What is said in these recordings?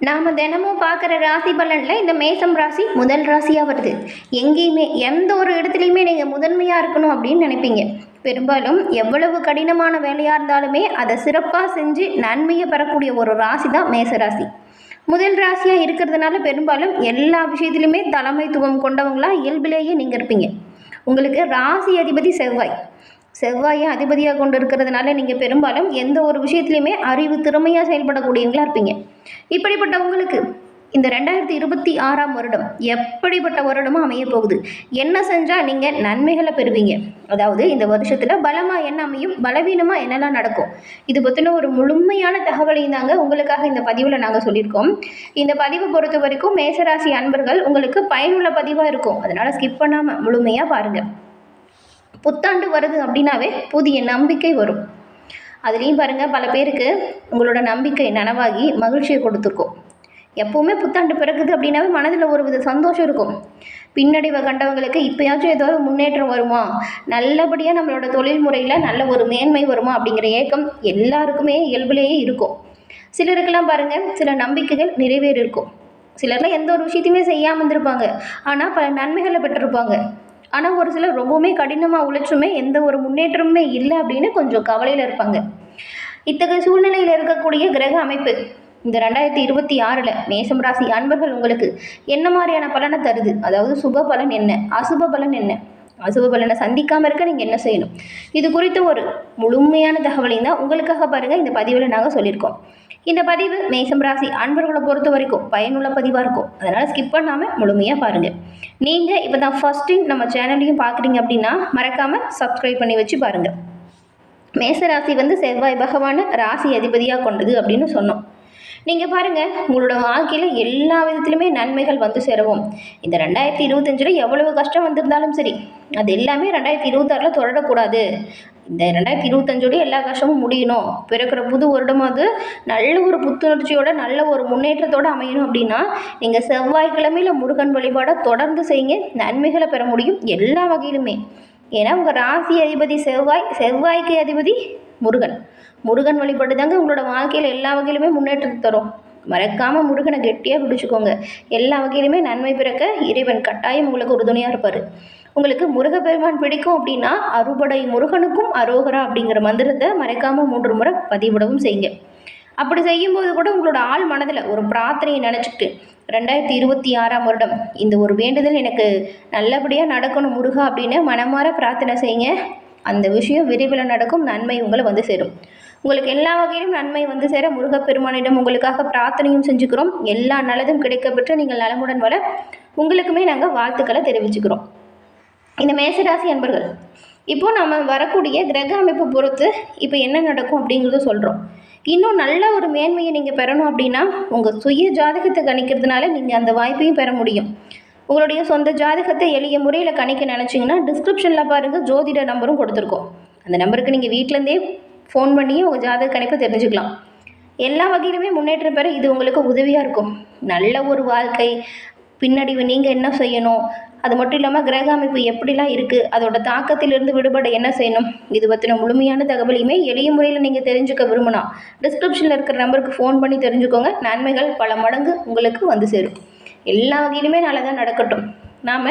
நாம் தினமும் பார்க்குற ராசி பலனில் இந்த மேசம் ராசி முதல் ராசியாக வருது. எங்கேயுமே எந்த ஒரு இடத்துலையுமே நீங்கள் முதன்மையாக இருக்கணும் அப்படின்னு நினைப்பீங்க. பெரும்பாலும் எவ்வளவு கடினமான வேலையாக இருந்தாலுமே அதை சிறப்பாக செஞ்சு நன்மையை பெறக்கூடிய ஒரு ராசி தான் மேச ராசி. முதல் ராசியாக இருக்கிறதுனால பெரும்பாலும் எல்லா விஷயத்துலையுமே தலைமைத்துவம் கொண்டவங்களாக இயல்பிலேயே நீங்கள் இருப்பீங்க. உங்களுக்கு ராசி அதிபதி செவ்வாய். செவ்வாயை அதிபதியாக கொண்டு இருக்கிறதுனால நீங்கள் பெரும்பாலும் எந்த ஒரு விஷயத்துலையுமே அறிவு திறமையாக செயல்படக்கூடியவங்களா இருப்பீங்க. இப்படிப்பட்ட உங்களுக்கு இந்த ரெண்டாயிரத்தி இருபத்தி ஆறாம் வருடம் எப்படிப்பட்ட வருடமும் அமைய போகுது? என்ன செஞ்சால் நீங்கள் நன்மைகளை பெறுவீங்க? அதாவது இந்த வருஷத்தில் பலமாக என்ன அமையும்? பலவீனமாக என்னெல்லாம் நடக்கும்? இது பற்றின ஒரு முழுமையான தகவலையும் தாங்க உங்களுக்காக இந்த பதிவில் நாங்கள் சொல்லியிருக்கோம். இந்த பதிவை பொறுத்த வரைக்கும் மேசராசி அன்பர்கள் உங்களுக்கு பயனுள்ள பதிவாக இருக்கும். அதனால் ஸ்கிப் பண்ணாமல் முழுமையாக பாருங்கள் புத்தாண்டு வருது அப்படின்னாவே புதிய நம்பிக்கை வரும். அதுலேயும் பாருங்கள் பல பேருக்கு உங்களோட நம்பிக்கை நனவாகி மகிழ்ச்சியை கொடுத்துருக்கோம் எப்போவுமே புத்தாண்டு பிறகுது அப்படின்னாவே மனதில் ஒரு வித சந்தோஷம் இருக்கும். பின்னடைவை கண்டவங்களுக்கு இப்போயாச்சும் ஏதாவது முன்னேற்றம் வருமா? நல்லபடியாக நம்மளோட தொழில் முறையில் நல்ல ஒரு மேன்மை வருமா அப்படிங்கிற ஏக்கம் எல்லாருக்குமே இயல்புலேயே இருக்கும். சிலருக்கெல்லாம் பாருங்கள் சில நம்பிக்கைகள் நிறைவேறி இருக்கும் சிலர்லாம் எந்த ஒரு விஷயத்தையுமே செய்யாமல் இருந்திருப்பாங்க. ஆனால் பல நன்மைகளை பெற்றிருப்பாங்க. ஆனால் ஒரு சிலர் ரொம்பவுமே கடினமாக உழைச்சுமே எந்த ஒரு முன்னேற்றமுமே இல்லை அப்படின்னு கொஞ்சம் கவலையில் இருப்பாங்க. இத்தகைய சூழ்நிலையில் இருக்கக்கூடிய கிரக அமைப்பு இந்த ரெண்டாயிரத்தி இருபத்தி ஆறில் மேசம் ராசி அன்பர்கள் உங்களுக்கு என்ன மாதிரியான பலனை தருது? அதாவது சுப பலன் என்ன? அசுப பலன் என்ன? அசுப பலனை சந்திக்காமல் இருக்க நீங்கள் என்ன செய்யணும்? இது குறித்த ஒரு முழுமையான தகவலையும் தான் உங்களுக்காக பாருங்கள் இந்த பதிவில் நாங்கள் சொல்லியிருக்கோம். இந்த பதிவு மேசம் ராசி அன்பர்களை பொறுத்த வரைக்கும் பயனுள்ள பதிவாக இருக்கும். அதனால் ஸ்கிப் பண்ணாமல் முழுமையாக பாருங்கள் நீங்கள் இப்போ தான் ஃபஸ்ட் டைம் நம்ம சேனலையும் பார்க்குறீங்க அப்படின்னா மறக்காமல் சப்ஸ்கிரைப் பண்ணி வச்சு பாருங்கள் மேச ராசி வந்து செவ்வாய் பகவான் ராசி அதிபதியாக கொண்டது அப்படின்னு சொன்னோம். நீங்கள் பாருங்கள் உங்களோட வாழ்க்கையில் எல்லா விதத்துலையுமே நன்மைகள் வந்து சேரவும். இந்த ரெண்டாயிரத்தி இருபத்தஞ்சில் எவ்வளவு கஷ்டம் வந்திருந்தாலும் சரி அது எல்லாமே ரெண்டாயிரத்தி இருபத்தாறில் தொடரக்கூடாது. இந்த ரெண்டாயிரத்தி இருபத்தஞ்சோடய எல்லா கஷ்டமும் முடியணும். பிறக்கிற புது வருடமாவது நல்ல ஒரு புத்துணர்ச்சியோட நல்ல ஒரு முன்னேற்றத்தோடு அமையணும் அப்படின்னா நீங்கள் செவ்வாய்க்கிழமையில் முருகன் வழிபாடை தொடர்ந்து செய்யுங்க. நன்மைகளை பெற முடியும் எல்லா வகையிலுமே. ஏன்னா உங்கள் ராசி அதிபதி செவ்வாய் செவ்வாய்க்கு அதிபதி முருகன். முருகன் வழிபாடு தாங்க உங்களோட வாழ்க்கையில் எல்லா வகையிலுமே முன்னேற்றத்தை தரும். மறக்காமல் முருகனை கெட்டியாக பிடிச்சிக்கோங்க. எல்லா வகையிலுமே நன்மை பிறக்க இறைவன் கட்டாயம் உங்களுக்கு உறுதுணையாக இருப்பார். உங்களுக்கு முருகப்பெருமான் பிடிக்கும் அப்படின்னா அறுபடை முருகனுக்கும் அரோகரா அப்படிங்கிற மந்திரத்தை மறைக்காமல் மூன்று முறை பதிவிடவும் செய்யுங்க. அப்படி செய்யும்போது கூட உங்களோட ஆள் மனதில் ஒரு பிரார்த்தனையை நினச்சிக்கிட்டு ரெண்டாயிரத்தி இருபத்தி ஆறாம் வருடம் இந்த ஒரு வேண்டுதல் எனக்கு நல்லபடியாக நடக்கணும் முருகா அப்படின்னு மனமாற பிரார்த்தனை செய்யுங்க. அந்த விஷயம் விரைவில் நடக்கும் நன்மை உங்களை வந்து சேரும். உங்களுக்கு எல்லா வகையிலும் நன்மை வந்து சேர முருகப்பெருமானிடம் உங்களுக்காக பிரார்த்தனையும் செஞ்சுக்கிறோம். எல்லா நல்லதும் கிடைக்கப்பெற்று நீங்கள் நலமுடன் வர உங்களுக்குமே நாங்கள் வாழ்த்துக்களை தெரிவிச்சுக்கிறோம். இந்த மேசராசி அன்பர்கள் இப்போது நம்ம வரக்கூடிய கிரக அமைப்பை பொறுத்து இப்போ என்ன நடக்கும் அப்படிங்கிறத சொல்கிறோம் இன்னும் நல்ல ஒரு மேன்மையை நீங்கள் பெறணும் அப்படின்னா உங்கள் சுய ஜாதகத்தை கணிக்கிறதுனால நீங்கள் அந்த வாய்ப்பையும் பெற முடியும். உங்களுடைய சொந்த ஜாதகத்தை எளிய முறையில் கணிக்க நினச்சிங்கன்னா டிஸ்கிரிப்ஷனில் பாருங்கள் ஜோதிட நம்பரும் கொடுத்துருக்கோம். அந்த நம்பருக்கு நீங்கள் வீட்டிலேருந்தே ஃபோன் பண்ணியே உங்கள் ஜாதக கணிப்பை தெரிஞ்சுக்கலாம். எல்லா வகையிலுமே முன்னேற்றம் பெற இது உங்களுக்கு உதவியாக இருக்கும். நல்ல ஒரு வாழ்க்கை பின்னடைவு நீங்கள் என்ன செய்யணும்? அது மட்டும் இல்லாமல் கிரக அமைப்பு எப்படிலாம் இருக்குது அதோட தாக்கத்திலிருந்து விடுபட என்ன செய்யணும்? இது பற்றின முழுமையான தகவலையுமே எளிய முறையில் நீங்கள் தெரிஞ்சுக்க விரும்பினா டிஸ்கிரிப்ஷனில் இருக்கிற நம்பருக்கு ஃபோன் பண்ணி தெரிஞ்சுக்கோங்க. நன்மைகள் பல மடங்கு உங்களுக்கு வந்து சேரும். எல்லா வகையிலுமே நல்லதாக நடக்கட்டும். நாம்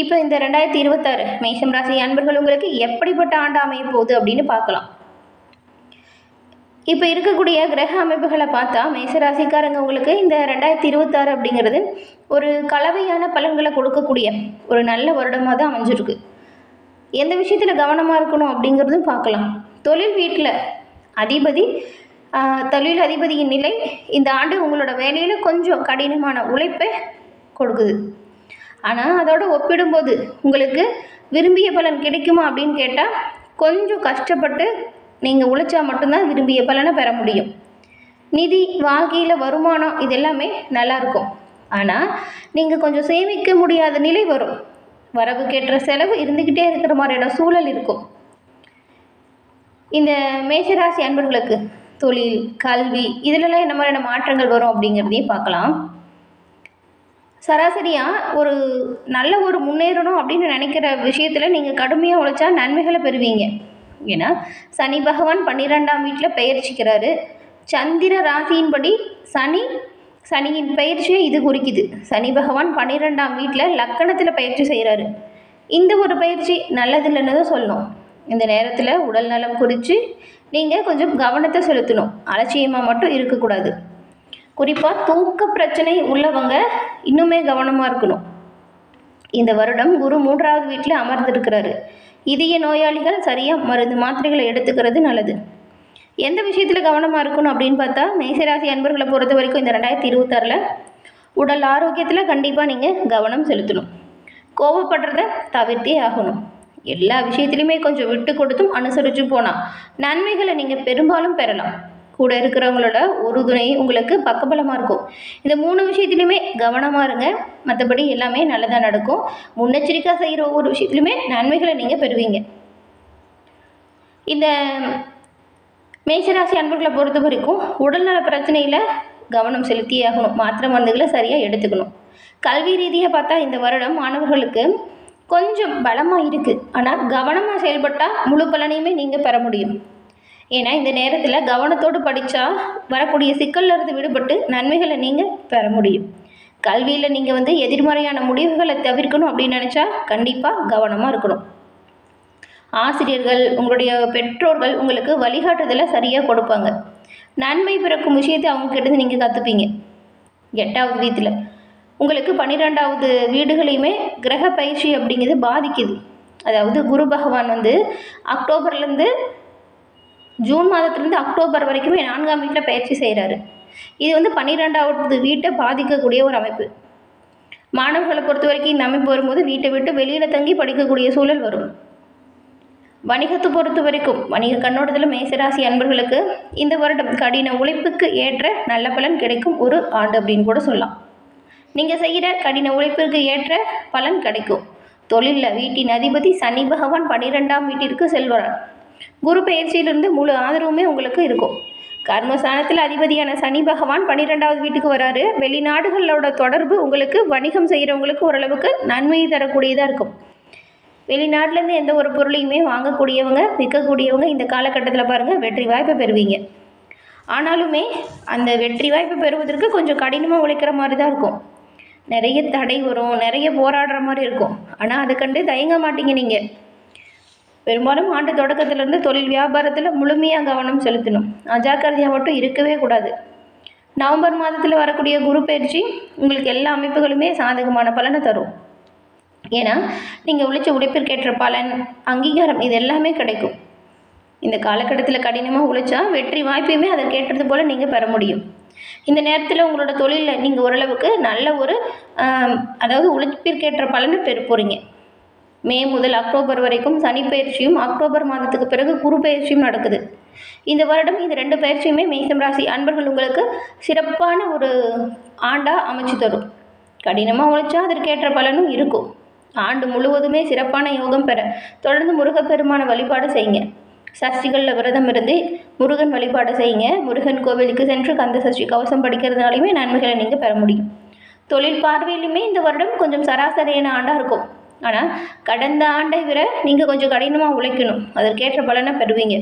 இப்போ இந்த ரெண்டாயிரத்தி இருபத்தாறு மேஷம் ராசி அன்பர்கள் உங்களுக்கு எப்படிப்பட்ட ஆண்டு அமைய போகுது அப்படின்னு பார்க்கலாம். இப்போ இருக்கக்கூடிய கிரக அமைப்புகளை பார்த்தா மேசராசிக்காரங்க உங்களுக்கு இந்த ரெண்டாயிரத்தி இருபத்தாறு அப்படிங்கிறது ஒரு கலவையான பலன்களை கொடுக்கக்கூடிய ஒரு நல்ல வருடமாக தான் அமைஞ்சிருக்கு. எந்த விஷயத்தில் கவனமாக இருக்கணும் அப்படிங்கிறதும் பார்க்கலாம். தொழில் வீட்டில் அதிபதி தொழில் அதிபதியின் நிலை இந்த ஆண்டு உங்களோட வேலையில் கொஞ்சம் கடினமான உழைப்பை கொடுக்குது. ஆனால் அதோடு ஒப்பிடும்போது உங்களுக்கு விரும்பிய பலன் கிடைக்குமா அப்படின்னு கேட்டால் கொஞ்சம் கஷ்டப்பட்டு நீங்கள் உழைச்சா மட்டும்தான் விரும்பிய பலனை பெற முடியும். நிதி வாழ்க்கையில் வருமானம் இது எல்லாமே நல்லாயிருக்கும் ஆனால் நீங்கள் கொஞ்சம் சேமிக்க முடியாத நிலை வரும். வரவுக்கேற்ற செலவு இருந்துக்கிட்டே இருக்கிற மாதிரியான சூழல் இருக்கும். இந்த மேஷராசி அன்பர்களுக்கு தொழில் கல்வி இதிலெல்லாம் என்ன மாதிரியான மாற்றங்கள் வரும் அப்படிங்கிறதையும் பார்க்கலாம். சராசரியாக ஒரு நல்ல ஒரு முன்னேறணும் அப்படின்னு நினைக்கிற விஷயத்தில் நீங்கள் கடுமையாக உழைச்சா நன்மைகளை பெறுவீங்க. ஏன்னா சனி பகவான் பன்னிரெண்டாம் வீட்டில் பெயர்ச்சிக்கிறாரு. சந்திர ராசியின்படி சனி சனியின் பயிற்சியை இது குறிக்குது. சனி பகவான் பன்னிரெண்டாம் வீட்டில் லக்கணத்தில் பயிற்சி செய்கிறாரு. இந்த ஒரு பயிற்சி நல்லதில்லைன்னு தான் சொல்லணும். இந்த நேரத்தில் உடல் நலம் குறித்து நீங்கள் கொஞ்சம் கவனத்தை செலுத்தணும். அலட்சியமாக மட்டும் இருக்கக்கூடாது. குறிப்பாக தூக்க பிரச்சனை உள்ளவங்க இன்னுமே கவனமாக இருக்கணும். இந்த வருடம் குரு மூன்றாவது வீட்டில் அமர்ந்திருக்கிறாரு. இதய நோயாளிகள் சரியாக மருந்து மாத்திரைகளை எடுத்துக்கிறது நல்லது. எந்த விஷயத்தில் கவனமாக இருக்கணும் அப்படின்னு பார்த்தா மேசராசி அன்பர்களை பொறுத்த வரைக்கும் இந்த ரெண்டாயிரத்தி இருபத்தாறில் உடல் ஆரோக்கியத்தில் கண்டிப்பாக நீங்கள் கவனம் செலுத்தணும். கோவப்படுறத தவிர்த்தே ஆகணும். எல்லா விஷயத்துலையுமே கொஞ்சம் விட்டு கொடுத்தும் அனுசரித்து போனால் நன்மைகளை நீங்கள் பெரும்பாலும் பெறலாம். கூட இருக்கிறவங்களோட உறுதுணை உங்களுக்கு பக்கபலமாக இருக்கும். இந்த மூணு விஷயத்துலையுமே கவனமாக இருங்க. மற்றபடி எல்லாமே நல்லதாக நடக்கும். முன்னெச்சரிக்கை செய்கிற ஒவ்வொரு விஷயத்துலையுமே நன்மைகளை நீங்கள் பெறுவீங்க. இந்த மேசராசி அன்பர்களை பொறுத்த வரைக்கும் உடல்நல பிரச்சனையில் கவனம் செலுத்தியே ஆகணும். மாத்திரை மருந்துகளை சரியாக எடுத்துக்கணும். கல்வி ரீதியாக பார்த்தா இந்த வருடம் மாணவர்களுக்கு கொஞ்சம் பலமாக இருக்குது ஆனால் கவனமாக செயல்பட்டால் முழு பலனையுமே நீங்கள் பெற முடியும். ஏன்னா இந்த நேரத்தில் கவனத்தோடு படித்தா வரக்கூடிய சிக்கல்லிருந்து விடுபட்டு நன்மைகளை நீங்கள் பெற முடியும். கல்வியில் நீங்கள் வந்து எதிர்மறையான முடிவுகளை தவிர்க்கணும் அப்படின்னு நினச்சா கண்டிப்பாக கவனமாக இருக்கணும். ஆசிரியர்கள் உங்களுடைய பெற்றோர்கள் உங்களுக்கு வழிகாட்டுதலை சரியாக கொடுப்பாங்க. நன்மை பிறக்கும் விஷயத்தை அவங்க கிட்டேருந்து நீங்கள் கற்றுப்பீங்க எட்டாவது வீட்டில் உங்களுக்கு பன்னிரெண்டாவது வீடுகளையுமே கிரக பயிற்சி அப்படிங்கிறது பாதிக்குது. அதாவது குரு பகவான் வந்து அக்டோபர்லேருந்து ஜூன் மாதத்துலேருந்து அக்டோபர் வரைக்குமே நான்காம் வீட்டில் பயிற்சி செய்கிறாரு. இது வந்து பன்னிரெண்டாவது வீட்டை பாதிக்கக்கூடிய ஒரு அமைப்பு. மாணவர்களை பொறுத்த வரைக்கும் இந்த அமைப்பு வரும்போது வீட்டை விட்டு வெளியில் தங்கி படிக்கக்கூடிய சூழல் வரும். வணிகத்தை பொறுத்த வரைக்கும் வணிக கண்ணோட்டத்தில் மேசராசி அன்பர்களுக்கு இந்த வருடம் கடின உழைப்புக்கு ஏற்ற நல்ல பலன் கிடைக்கும் ஒரு ஆண்டு அப்படின்னு கூட சொல்லலாம். நீங்கள் செய்கிற கடின உழைப்பிற்கு ஏற்ற பலன் கிடைக்கும். தொழிலில் வீட்டின் அதிபதி சனி பகவான் பன்னிரெண்டாம் வீட்டிற்கு செல்வார். குரு பயிற்சியிலிருந்து முழு ஆதரவுமே உங்களுக்கு இருக்கும். கர்மஸ்தானத்தில் அதிபதியான சனி பகவான் பன்னிரெண்டாவது வீட்டுக்கு வராரு. வெளிநாடுகளோட தொடர்பு உங்களுக்கு வணிகம் செய்கிறவங்களுக்கு ஓரளவுக்கு நன்மையை தரக்கூடியதாக இருக்கும். வெளிநாட்டிலேருந்து எந்த ஒரு பொருளையுமே வாங்கக்கூடியவங்க விற்கக்கூடியவங்க இந்த காலகட்டத்தில் பாருங்கள் வெற்றி வாய்ப்பை பெறுவீங்க. ஆனாலுமே அந்த வெற்றி வாய்ப்பை பெறுவதற்கு கொஞ்சம் கடினமாக உழைக்கிற மாதிரி தான் இருக்கும். நிறைய தடை வரும் நிறைய போராடுற மாதிரி இருக்கும். ஆனால் அதை கண்டு தயங்க மாட்டீங்க நீங்கள் பெரும்பாலும் ஆண்டு தொடக்கத்திலேருந்து தொழில் வியாபாரத்தில் முழுமையாக கவனம் செலுத்தணும். அஜாக்கிரதையாக மட்டும் இருக்கவே கூடாது. நவம்பர் மாதத்தில் வரக்கூடிய குரு பயிற்சி உங்களுக்கு எல்லா அமைப்புகளுமே சாதகமான பலனை தரும். ஏன்னா நீங்கள் உழைச்ச உழைப்பிற்கேற்ற பலன் அங்கீகாரம் இது எல்லாமே கிடைக்கும். இந்த காலகட்டத்தில் கடினமாக உழைச்சா வெற்றி வாய்ப்பையுமே அதற்கேற்றது போல் நீங்கள் பெற முடியும். இந்த நேரத்தில் உங்களோட தொழிலில் நீங்கள் ஓரளவுக்கு நல்ல ஒரு அதாவது உழைப்பிற்கேற்ற பலனை பெற போகிறீங்க மே முதல் அக்டோபர் வரைக்கும் சனி பயிற்சியும் அக்டோபர் மாதத்துக்கு பிறகு குரு பயிற்சியும் நடக்குது. இந்த வருடம் இந்த ரெண்டு பயிற்சியுமே மேசம் ராசி அன்பர்கள் உங்களுக்கு சிறப்பான ஒரு ஆண்டாக அமைச்சு தரும். கடினமாக உழைச்சா அதற்கேற்ற பலனும் இருக்கும். ஆண்டு முழுவதுமே சிறப்பான யோகம் பெற தொடர்ந்து முருகப்பெருமான வழிபாடு செய்யுங்க. சஷ்டிகளில் விரதம் இருந்து முருகன் வழிபாடு செய்யுங்க. முருகன் கோவிலுக்கு சென்று கந்த சஷ்டி கவசம் படிக்கிறதுனாலையுமே நன்மைகளை நீங்கள் பெற முடியும். தொழில் பார்வையிலுமே இந்த வருடம் கொஞ்சம் சராசரியான ஆண்டாக இருக்கும். ஆனால் கடந்த ஆண்டை விட நீங்கள் கொஞ்சம் கடினமாக உழைக்கணும். அதற்கேற்ற பலனை பெறுவீங்க.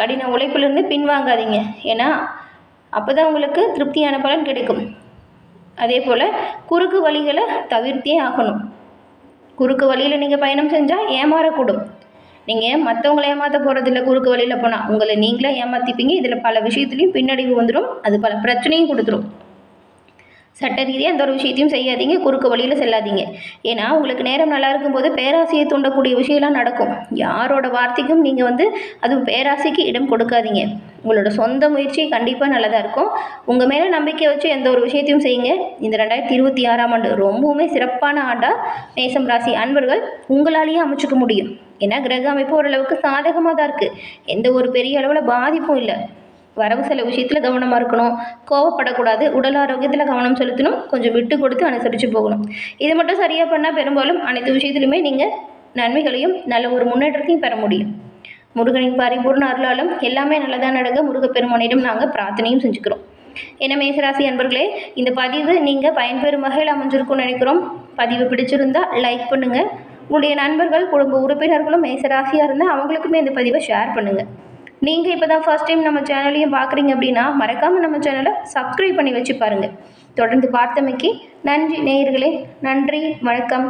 கடின உழைப்பிலிருந்து பின்வாங்காதீங்க. ஏன்னா அப்போ தான் உங்களுக்கு திருப்தியான பலன் கிடைக்கும். அதே போல் குறுக்கு வழிகளை தவிர்த்தே ஆகணும். குறுக்கு வழியில் நீங்கள் பயணம் செஞ்சால் ஏமாறக்கூடும். நீங்கள் மற்றவங்களை ஏமாற்ற போகிறதில்ல குறுக்கு வழியில் போனால் உங்களை நீங்களே ஏமாற்றிப்பீங்க இதில் பல விஷயத்துலையும் பின்னடைவு வந்துடும் அது பல பிரச்சனையும் கொடுத்துரும். சட்ட ரீதியாக எந்த ஒரு விஷயத்தையும் செய்யாதீங்க குறுக்கு வழியில் செல்லாதீங்க. ஏன்னா உங்களுக்கு நேரம் நல்லா இருக்கும்போது பேராசையை தூண்டக்கூடிய விஷயம்லாம் நடக்கும். யாரோட வார்த்தைக்கும் நீங்கள் வந்து அதுவும் பேராசைக்கு இடம் கொடுக்காதீங்க. உங்களோட சொந்த முயற்சி கண்டிப்பாக நல்லதாக இருக்கும். உங்கள் மேலே நம்பிக்கை வச்சு எந்த ஒரு விஷயத்தையும் செய்யுங்க. இந்த ரெண்டாயிரத்தி இருபத்தி ஆறாம் ஆண்டு ரொம்பவுமே சிறப்பான ஆண்டாக மேசம் ராசி அன்பர்கள் உங்களாலேயே அமைச்சுக்க முடியும். ஏன்னா கிரக அமைப்பு ஓரளவுக்கு சாதகமாக தான் இருக்குது எந்த ஒரு பெரிய அளவில் பாதிப்பும் இல்லை. வரவு செலவு விஷயத்தில் கவனமாக இருக்கணும். கோவப்படக்கூடாது. உடல் ஆரோக்கியத்தில் கவனம் செலுத்தணும். கொஞ்சம் விட்டு கொடுத்து அனுசரித்து போகணும். இதை மட்டும் சரியாக பண்ணால் பெரும்பாலும் அனைத்து விஷயத்துலையுமே நீங்கள் நன்மைகளையும் நல்ல ஒரு முன்னேற்றத்தையும் பெற முடியும். முருகனின் பரிபூர்ண அருளாலும் எல்லாமே நல்லதாக நடக்க முருகப்பெருமானிடம் நாங்கள் பிரார்த்தனையும் செஞ்சுக்கிறோம். என்ன மேசராசி அன்பர்களே இந்த பதிவு நீங்கள் பயன்பெறும் வகையில் அமைஞ்சிருக்கும்னு நினைக்கிறோம். பதிவு பிடிச்சிருந்தா லைக் பண்ணுங்கள் உங்களுடைய நண்பர்கள் குடும்ப உறுப்பினர்களும் மேசராசியாக இருந்தால் அவங்களுக்குமே இந்த பதிவை ஷேர் பண்ணுங்கள் நீங்கள் இப்போ தான் ஃபர்ஸ்ட் டைம் நம்ம சேனலையும் பார்க்குறீங்க அப்படின்னா மறக்காமல் நம்ம சேனலை சப்ஸ்கிரைப் பண்ணி வச்சு பாருங்கள் தொடர்ந்து பார்த்தமைக்கு நன்றி நேயர்களே. நன்றி வணக்கம்.